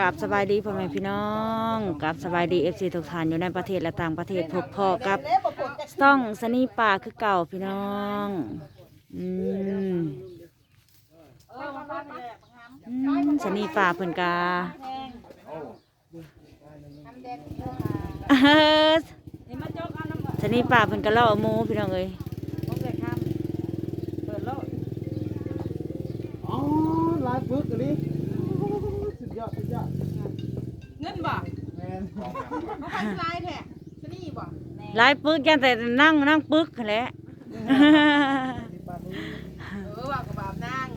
กับสบายดีพ่อแม่พี่น้องกับสบายดีเอฟซีทุกท่านอยู่ในประเทศและต่างประเทศพบพ่อกับต้องสนีป่าคือเก่าพี่น้องอืมสนีป่าเพิ่นกาสนีป่าเพิ่นกะเล่าอาหมูพี่น้องเอ้ย อ๋อลายฝึกอันนี้สุดยอดสุดยอด เงินบ่ แมน เขา ขายสไลด์แท้สนี่บ่หลายปึกยันแต่นั่งนั่งปึกนั่นแหละสิบบาทนี้เออว่ากับบาปนาง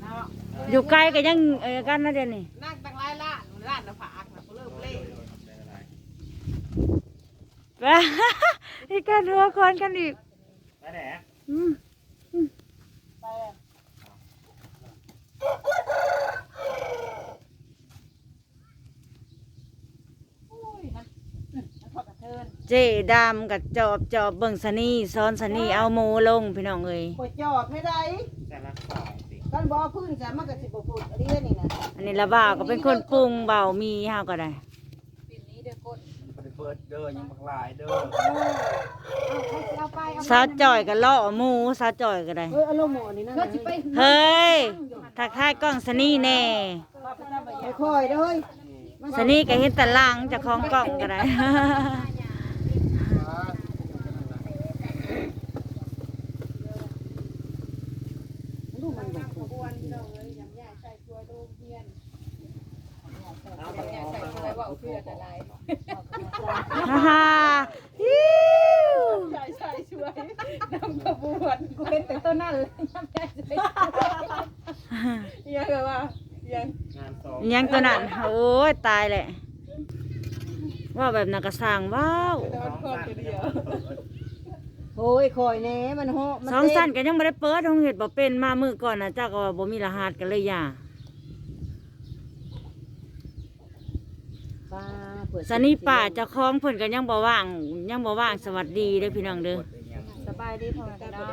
เนาะอยู่ไกลก็ยังเออกันนะเดี๋ยวนี้นางตั้งหลายล้านล้านละฝากนะเขาเลิกเล่ไปอีกการหัวคนกันอีกไปไหนอืม เจดำกับจอบจอบเบิ่งสนีซ้อนสนีเอาหมูลงพี่น้องเอ้ยบ่จอบไม่ได้แต่ละสองสิกันบ่พื้นจะมันก็สิบ่พูดอันนี้นี่นะอันนี้ละบ่าวก็เป็นคนปรุงเบามีเฮาก็ได้มันเปิดเด้อยังบักหลายเด้อสาวจ่อยก็ล่อหมูสาวจ่อยก็ได้เฮ้ยเอาลงหม้อนี่นะเฮ้ยทักทายกล้องสนีแน่ค่อยๆเด้อเฮ้ยสนีก็เห็นแต่หลังเจะคล้าของกล้องก็ได้ ลูกมันแบบขบวนเราเลยยำยาใส่ชัวโรงเรียนเอาไปใส่ชัวว่าเพื่ออะไรฮ่าฮ่าฮิวใช่ใส่ช่วยนำขบวนกูเป็นแต่ต้นนั่นเลยยังแบบว่ายังยังตัวนั้นโอ้ยตายแหละว่าแบบนักสร้างว้าว โอ้ยคอยแหน่มันเหาะมันสองสั้นก็ยังไม่ได้เปิดห้องเห็ดบ่เป็นมามือก่อนนะจ้าก็ว่าบ่มีรหัสกันเลยย่าป้าเปิดสนีป่าเจะคล้าของเพิ่นก็ยังบ่ว่าง ยังบ่ว่างสวัสดีเด้อพี่น้องเด้อสบายดีพ่อแม่พี่น้อง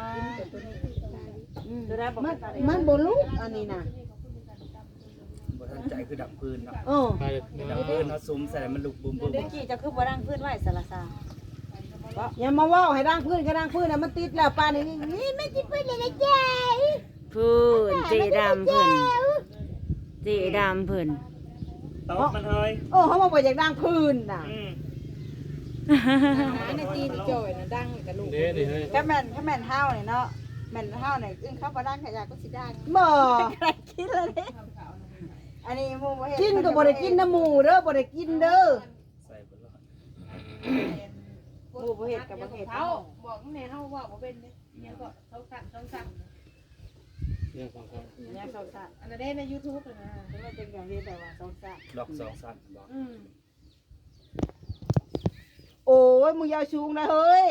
อืมมันมันบ่ลุกอันนี้น่ะบ่ทันใจคือดับพื้นเนาะโอ้ดับพื้นเนาะซุ้มใส่มันลุกบุ้มบุ้มเด็กกี้จะคือบ่ดังพื้นไหวสารซา อย่ามาเว้าให้ร่างพื้นก็ร่างพื้นน่ะมันติดแล้วป้านี่นี่ไม่ติดพื้นเลยนะเจ้าพื้นเจดำเพิ่นเจดำเพิ่นตบมันเฮ้ยโอ้เขาบอกว่าอยากร่างพื้นน่ะอืมอันนี้ตีนโจยนะดังกับลูกก็แม่นก็แม่นเฮาเนี่ยเนาะแม่นเฮาเนี่ยอึ้งเข้ามาด้านขยะก็สิด้านบ่กินเลยอันนี้หมูบ่เฮ็ดกินก็บ่ได้กินน้ำหมูเด้อบ่ได้กินเด้อใส่ บนรถหมูบ่เฮ็ดกับบ่เฮ็ดเขาบอกแม่เขาว่าบ่เป็นเนี่ยก็เขาสั่งเขาสั่งเนี่ยสองสามอันนั้นได้ใน YouTube เลยนะแต่ว่าจังอย่างนี้แต่ว่าสองสามดอกสองสั้นบอกอืมโอ้ยมึงอยาวสูงนะเฮ้ย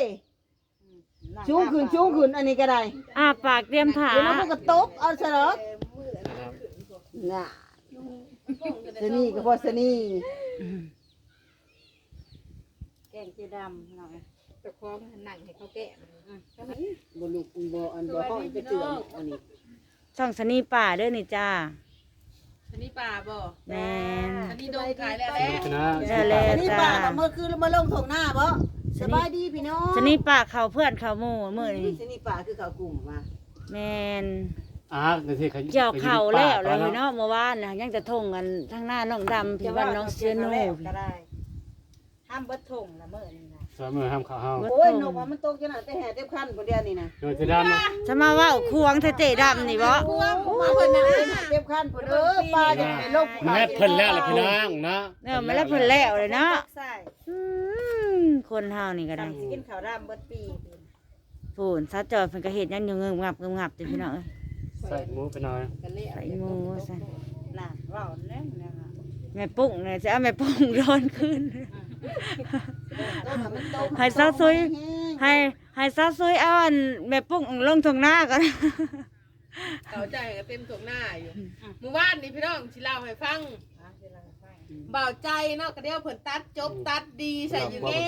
สูงขึ้นสูงขึ้นอันนี้ก็ได้อ้าปากเตรียมถาเดี๋ยวมันก็ตกเอาซะเนาะน่ะสนี่ก็พอสนี่ แกงเจดำหน่อยแต่คล้องหนังให้เขาแกะบ่ลูกบ่อันบ่ห้องไปเตือนอันนี้ช่องสนีป่าเด้อนี่จ้า อันนี้ป่าบ่แม่น อันนี้โดนขายแล้วแหละได้แล้วอันนี้จ้า ป้าก็เมื่อคืนมาลงถงหน้าบ่สบายดีพี่น้องสนีป่าเขาเพื่อนเขาหมู่มื้อนี้สนี่ป้าคือเขากลุ่มมาแม่นอ่าเดี๋ยวสิเขาเกี่ยวเข่าแล้วเลยเนาะเมื่อวานน่ะยังจะทงกันทางหน้าน้องดำพี่บ้านน้องเสียโนูก็ได้ ห้ามเบิดถงละเมื่อนี่นะสามมือห้ามเขาเฮาโอ้ยนกว่ามันตกจังได๋แต่แห่เต็มคันคนเดียวนี่นะโดยจะด้านเนาะจะมาเว้าควงเธอเจดำนี่บ่มาเพิ่นน่ะเต็มคันพุ่นเด้อป้าจะให้ลงแม่เพิ่นแล้วล่ะพี่น้องเนาะเนี่ยมาแล้วเพิ่นแล้วเลยเนาะใส่อืมคนเฮานี่ก็ได้สิกินข้าวรามเบิดปีพูนซาจอยเพิ่นก็เฮ็ดหยังอยู่เงึบงับเงึบงับติพี่น้องเอ้ย ใส่หมูไปหน่อยใส่หมูใส่น่ะเว้าแล้วนะคะแม่ปุ้งเนี่ยจะเอาแม่ปุ้งร้อนขึ้นมันตก ให้ซาวซุยให้ให้ซาวซุยเอาอันแม่ปุ้งลงทงหน้าก่อนเขาใจก็เต็มถงหน้าอยู่เมื่อวานนี่พี่น้องสิเล่าให้ฟังเบาใจเนาะกระเดียวเพิ่นตัดจบตัดดีใส่อยู่เงี้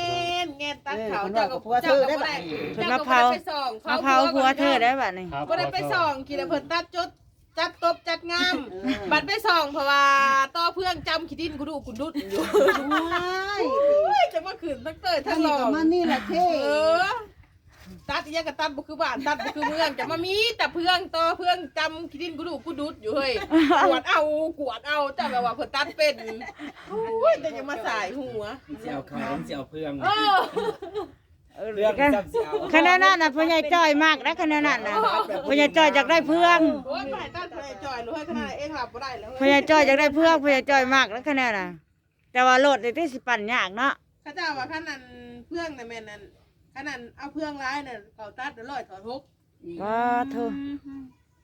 ยเงี้ยตัดเขาเจ้าก็เจ้าก็บ่ได้เพิ่นเจ้ามาก็บ่เผาได้ไปส่องมาเผาหัวเธอได้บัดนี้ครับบ่ได้ไปส่องกี่แล้วเพิ่นตัดจบ จัดตบจัดงาม บัตรไปส่องเพราะว่าต่อเพื่องจำขี้ดินกูดูกูดุดอยู่ว้ายเฮ้ยจะมาขืนตั้งเตยทั้ทั้งงหลนี้อก็งมานี่แหละเท่เออตัดอีหยังกับตัดบ่คือบ้านตัดบ่คือเมืองจะมามีแต่เพื่องต่อเพื่องจำขี้ดินกูดูกูดุดอยู่เฮ้ยกวดเอากวดเอาแต่แบบว่าเพิ่นตัดเป็นโอ้ยแต่ยังมาสายหัวเสียวขาวเสียวเพื่องเออ เรื่องจับเสียวขนาดนั้นน่ะพ่อใหญ่จ้อยมากนะขนาดนั้นน่ะพ่อใหญ่จ้อยอยากได้เพื่องโอ้ยไปตัดไปจ่อยเลยขนาดเองหลับบ่ได้แล้วพ่อใหญ่จ้อยอยากได้เพื่องพ่อใหญ่จ้อยมากแล้วขนาดน่ะ แต่ว่าโลดนี่ที่สิปั่นยากเนาะเขาเจ้าว่าขนาดเพื่องน่ะแม่นนั่นขนาดเอาเพื่องร้ายน่ะเขาตัดเดี๋ยวร้อยถอดหกว้าโธ่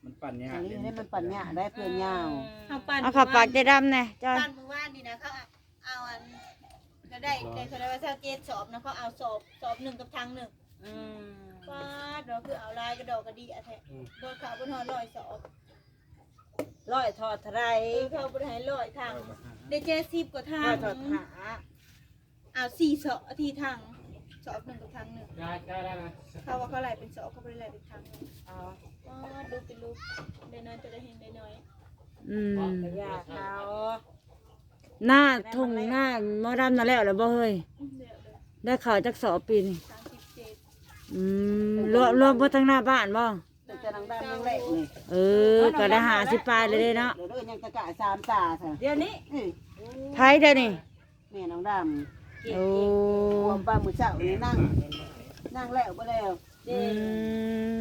มันปั่นยาอักนนี้ให้มันปัญญาได้เพื่อนยาวเอาปั่นเอาเขับปากใจดำแน่จ้อยปั่นเมื่อวานนี่นะเขาเอาอัน ก็ได้ได้คนละว่าเท่าเกตสอบนะเขาเอาสอบสอบหนึ่งกับทางหนึ่งอืมว้าดอกคือเอาลายกระดอกกระดีอะแท้โดนเขาบนหอร้อยสอบร้อยทอดไทรเออเขาบนหายร้อยทางได้เจสิบกว่าทาร้องยทอดขาเอาสี่สอบทีทางสอบหนึ่งกับทางหนึ่งได้ได้ได้นะเขาว่าเขาไล่เป็นสอบเขาไม่ได้ไล่เป็นทางหนึ่งเอาว้าดูเป็นลูกได้น้อยจะได้เห็นได้น้อยอืม ยาเขา หน้าทุ่งหน้าหมอดำนั่นแล้วเหรอบ่เฮ้ยเดี๋ยวเลยได้ข่าวจากสอบปีนี่สามสิบเจ็ดอืมรวมรวมบ่ทั้งหน้าบ้านบ่แต่จะนังดำยังเละนี่เออก็ได้หาสิปลายเลยเด้เนาะเดี๋ยวเด้อยังตะกะสามตาซะเดี๋ยวนี้เอ้ยไผเด้อนี่แม่น้องดำโอ้รวมปลาหมึกเจ้านี่นั่งนั่งแล้วบ่แล้วอืม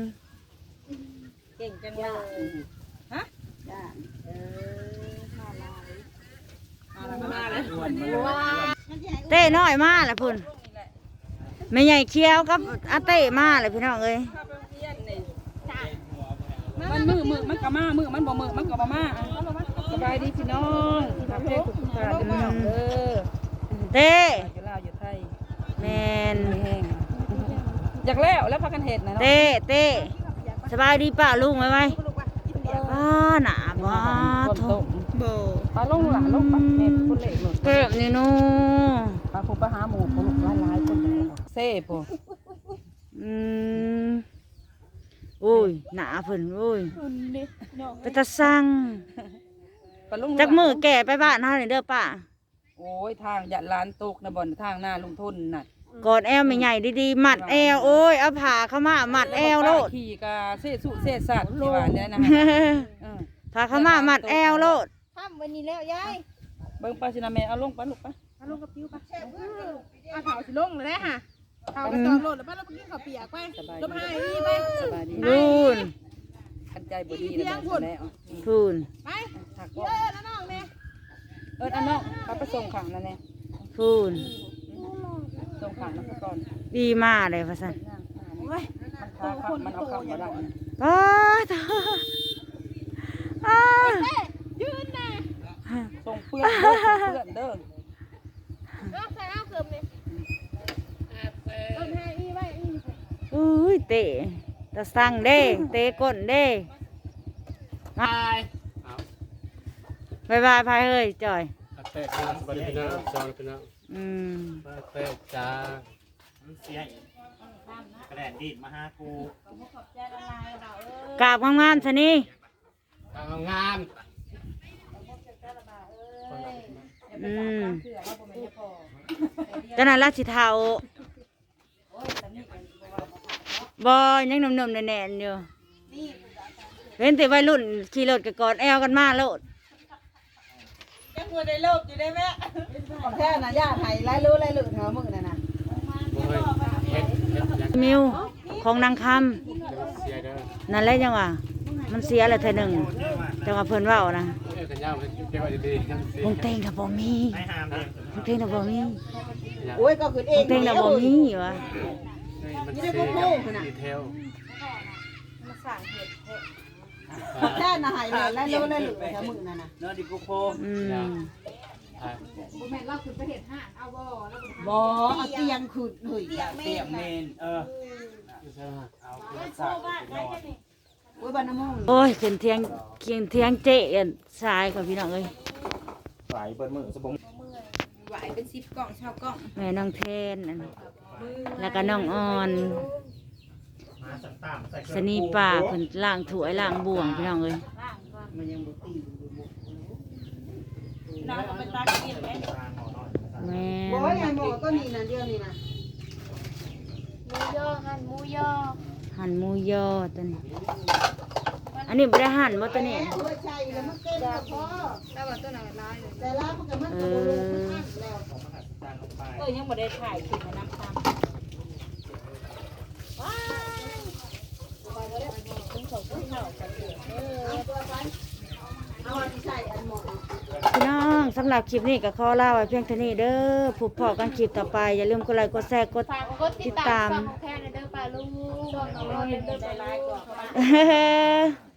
เก่งจังเลย่ายฮะย่าเออมาลายมา เลยอ้วนมาเลยเต้น้อยมาแล้วพุ่นแม่ใหญ่เคี้ยวกับอาเต้มาเลยพี่น้องเอ้ยมันมือมือมันก็มามือมันบ่มือมันก็บ่มาอะสบายดีพี่น้องทำให้ทุกทุกท่านพี่น้องเด้อเต้อยู่ลาวอยู่ไทยแมนแห้งอยากแล้วแล้วพากันเฮ็ดนะเนาะเต้เต้สบายดีป่าลุงไหมไหมป้าหนาบ้าต้มทุต้มปลาลงหล่ะลงปลาเฮ็ดคนเล็กหมด เก็บนี่นู่ปลาผู้ปลาหาหมูผู้ลูกหลายๆคนเลยเซ่ผู้อืมโอ้ยหนาเพิ่นโอ้ยไปตะสั่งปลาลงจักมือแก่ไปบ้านเฮานี่เด้อป้าโอ้ยทางยัดลานตกนะบ่อนทางหน้าลุงทุนน่ะกอดแอวไม่ใหญ่ดีๆหมัดแอวโอ้ยเอาผ้าเข้ามาหมัดแอวโลดขี่กาเซ่สุเซ่สัตว์ที่ว่าเนี่ยนะฮะเออผ้าเข้ามาหมัดแอวโลดทำวันนี้แล้วยาย เบิ่งปลาชินาแม่เอาลงปลาลูกปะเอาเถาสิลงเลยนะฮะเถากระจองโลดแล้วป้าเราไปกินข้าวเปียกไปสบายลดีมหายดีไปสบายดีรูนขันใจบ่ดีแล้วแม่แล้วพูนไปถักเอก็อแล้วน้องเนี่ยเอิ้นอันน้องปลาไปส่งขังนั่นแน่พูนส่งขังแล้วก็ก่อนดีมากเลยพ่อสันมันขาขับมันเอาขับมาได้ป้าตาอ้ายืนนะ ส่งเพื่อนเด้อส่งเพื่อนเด้อเอาใส่เอาเกือบเนี่ยลมหายดีไปอีอุ้ยเตะตะสั่งเด้เตะก้นเด้บายเอาบายบายพายเฮ้ยจอยอาเต้ครับสวัสดีพี่น้องจองพี่น้องอืมอาเต้จ้าเสียกระแดดดีดมาหากูกราบงามๆซะนี่เอางาม อืม เจ้านั้นราชิเทาบอยยังหนุ่มๆแน่นๆอยู่เห็นแต่วัยรุ่นขี่รถกับกอดแอวกันมาโลดยังหัวได้โลกอยู่ได้ไหมของแท้น่ะย่าไทยหลายรู้หลายหลือเฮามึงน่ะนะโอ้ยเฮ็ดเฮ็ดยังมิวของนางคเดี๋ยวเสียเด้อำนั่นแหละจังหวะมันเสียแล้วเธอหนึ่งจังหวะเพิ่นเว้านะเอ้ยกันยาวเก็บไว้ดีๆยังเสียวงเต็งกับบ่มีไม่ห้ามเลยวงเต็งกับบ่มี โอ้ยก็คือเอวงงเต็งกับบ่มีวะเฮ้ยมันเสียยังดีเทลของแท้น่ะไห้หลายรู้หลายหลือเฮามึงน่ะนะเนื้อดิกูโคอืมอะบ่เอาเตียงขุดเฮ้ยเตียมเมนเออใช่ไหมเอาเพื่อนสาวไปนอนโอ้ยบ้านน้ำมงโอ้ยขึ้นเทียงเคียงเทียงเจ๊อันทรายกับพี่น้องเอ้ยไหวเปิดมือสบง ไหวเป็นสิบกล่องชาวกล่องแม่น้องเทนอันแล้วก็น้องอ่อนมาสัมตามใส่สนีป่าเพิ่นล้างถ้วยล้างบ่วงพี่น้องเอ้ยล่างก่อนน้าก็ไปตักกินไหมแม่บ่ไอ้นหมอก็นี่นะเดียวนี่นะหมูย่อหั่นหมูย่อหั่นหมูยอตัวนี้ อันนี้บ่ได้หั่นบ่ตัวนี้แม่หัวใจแล้วมันเต้นก็พอแล้วว่าตัวไหนร้ายเลยแต่ละมันก็มันก็บ่ลงมันอั้นแล้วเออยังบ่ได้ถ่ายคลิปมาน้ำตามเอาอันนี้ใส่อันหมอพี่น้องสำหรับคลิปนี้ก็ขอลาไว้เพียงเท่านี้เด้อพบพอกันคลิปต่อไป อย่าลืมกดไลค์กดแชร์กดฝากกดติดตามช่องของแค่ในเด้อป้าลุงช่องของเราเด้อป้าลุง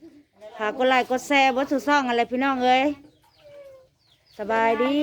หากดไลค์กดแชร์บ่ถูกซ่องอะไรพี่น้องเอ้ยสบายดี